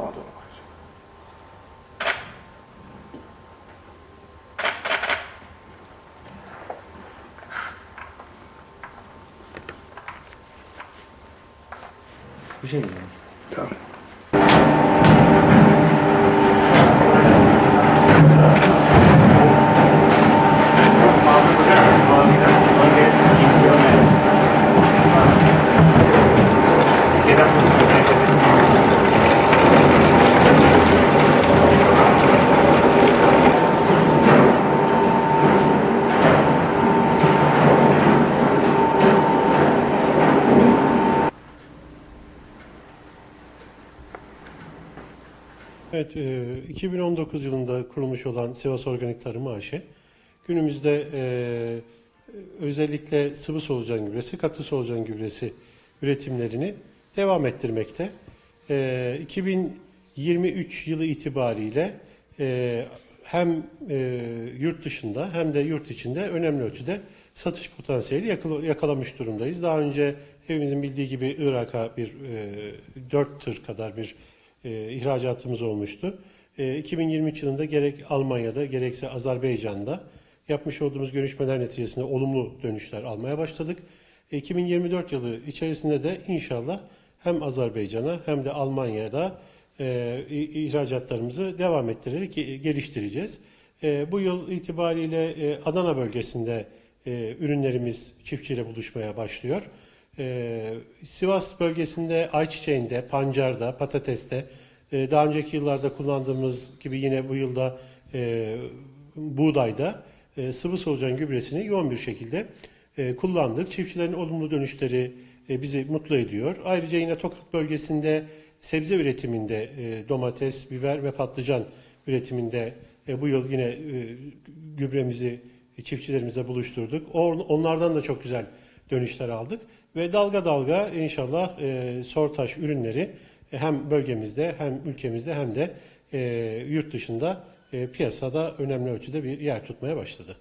Sağa doğru bakacak. Bu şey mi? Tamam. Evet, e, 2019 yılında kurulmuş olan Sivas Organik Tarım AŞ, günümüzde e, özellikle sıvı solucan gübresi, katı solucan gübresi üretimlerini devam ettirmekte. E, 2023 yılı itibariyle e, hem e, yurt dışında hem de yurt içinde önemli ölçüde satış potansiyeli yakala- yakalamış durumdayız. Daha önce hepimizin bildiği gibi Irak'a bir e, 4 tır kadar bir e, ihracatımız olmuştu. E, 2023 yılında gerek Almanya'da gerekse Azerbaycan'da yapmış olduğumuz görüşmeler neticesinde olumlu dönüşler almaya başladık. E, 2024 yılı içerisinde de inşallah hem Azerbaycan'a hem de Almanya'da e, ihracatlarımızı devam ettirerek ge- geliştireceğiz. E, bu yıl itibariyle e, Adana bölgesinde e, ürünlerimiz çiftçiyle buluşmaya başlıyor. Ee, Sivas bölgesinde ayçiçeğinde, pancarda, patateste, e, daha önceki yıllarda kullandığımız gibi yine bu yılda e, buğdayda e, sıvı solucan gübresini yoğun bir şekilde e, kullandık. Çiftçilerin olumlu dönüşleri bizi mutlu ediyor. Ayrıca yine Tokat bölgesinde sebze üretiminde domates, biber ve patlıcan üretiminde bu yıl yine gübremizi çiftçilerimize buluşturduk. Onlardan da çok güzel dönüşler aldık ve dalga dalga inşallah e, sortaş ürünleri e, hem bölgemizde hem ülkemizde hem de e, yurt dışında e, piyasada önemli ölçüde bir yer tutmaya başladı.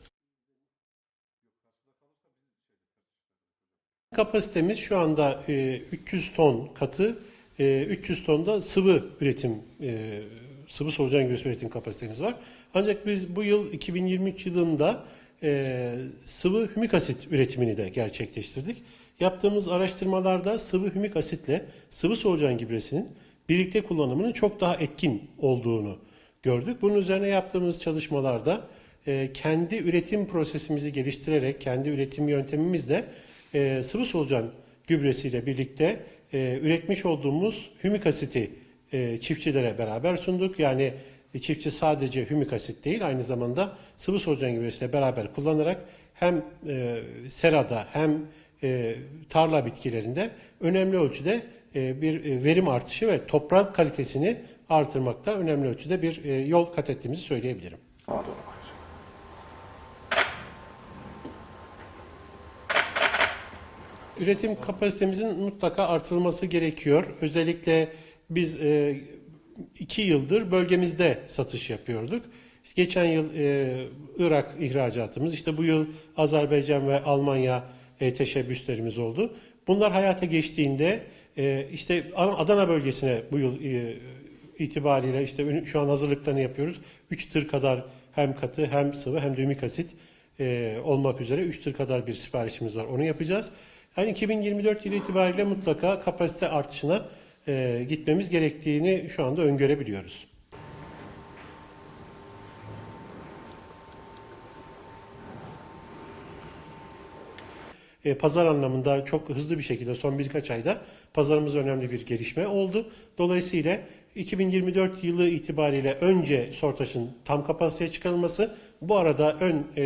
Kapasitemiz şu anda e, 300 ton katı, e, 300 ton da sıvı üretim, e, sıvı solucan gübresi üretim kapasitemiz var. Ancak biz bu yıl 2023 yılında e, sıvı hümik asit üretimini de gerçekleştirdik. Yaptığımız araştırmalarda sıvı hümik asitle sıvı solucan gübresinin birlikte kullanımının çok daha etkin olduğunu gördük. Bunun üzerine yaptığımız çalışmalarda e, kendi üretim prosesimizi geliştirerek, kendi üretim yöntemimizle e, sıvı solucan gübresiyle birlikte e, üretmiş olduğumuz hümik asiti e, çiftçilere beraber sunduk. Yani çiftçi sadece hümik asit değil, aynı zamanda sıvı solucan gübresiyle beraber kullanarak hem e, serada hem e, tarla bitkilerinde önemli ölçüde e, bir e, verim artışı ve toprak kalitesini artırmakta önemli ölçüde bir e, yol kat ettiğimizi söyleyebilirim. Üretim kapasitemizin mutlaka artırılması gerekiyor. Özellikle biz e, iki yıldır bölgemizde satış yapıyorduk. Geçen yıl e, Irak ihracatımız, işte bu yıl Azerbaycan ve Almanya e, teşebbüslerimiz oldu. Bunlar hayata geçtiğinde e, işte Adana bölgesine bu yıl e, itibariyle işte şu an hazırlıklarını yapıyoruz. 3 tır kadar hem katı hem sıvı hem de asit e, olmak üzere 3 tır kadar bir siparişimiz var. Onu yapacağız. Yani 2024 yılı itibariyle mutlaka kapasite artışına e, gitmemiz gerektiğini şu anda öngörebiliyoruz. E, pazar anlamında çok hızlı bir şekilde son birkaç ayda pazarımız önemli bir gelişme oldu. Dolayısıyla 2024 yılı itibariyle önce Sortaş'ın tam kapasiteye çıkarılması, bu arada ön e,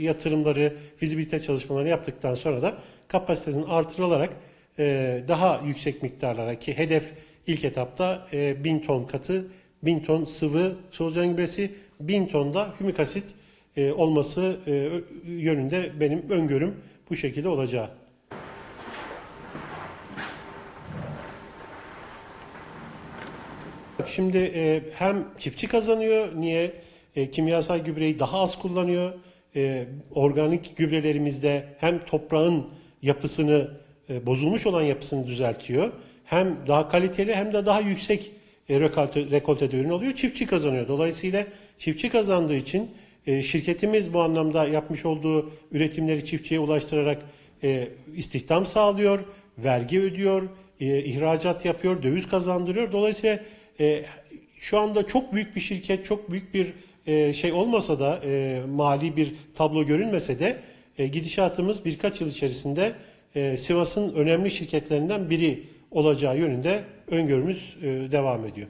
yatırımları, fizibilite çalışmalarını yaptıktan sonra da kapasitenin artırılarak e, daha yüksek miktarlara ki hedef ilk etapta e, 1000 ton katı, 1000 ton sıvı solucan gübresi, 1000 ton da hümik asit e, olması e, yönünde benim öngörüm bu şekilde olacağı. Şimdi hem çiftçi kazanıyor, niye? Kimyasal gübreyi daha az kullanıyor. Organik gübrelerimizde hem toprağın yapısını, bozulmuş olan yapısını düzeltiyor. Hem daha kaliteli hem de daha yüksek e, rekolte, rekoltede ürün oluyor. Çiftçi kazanıyor. Dolayısıyla çiftçi kazandığı için e, şirketimiz bu anlamda yapmış olduğu üretimleri çiftçiye ulaştırarak e, istihdam sağlıyor, vergi ödüyor, e, ihracat yapıyor, döviz kazandırıyor. Dolayısıyla e, şu anda çok büyük bir şirket, çok büyük bir e, şey olmasa da e, mali bir tablo görünmese de e, gidişatımız birkaç yıl içerisinde e, Sivas'ın önemli şirketlerinden biri olacağı yönünde öngörümüz e, devam ediyor.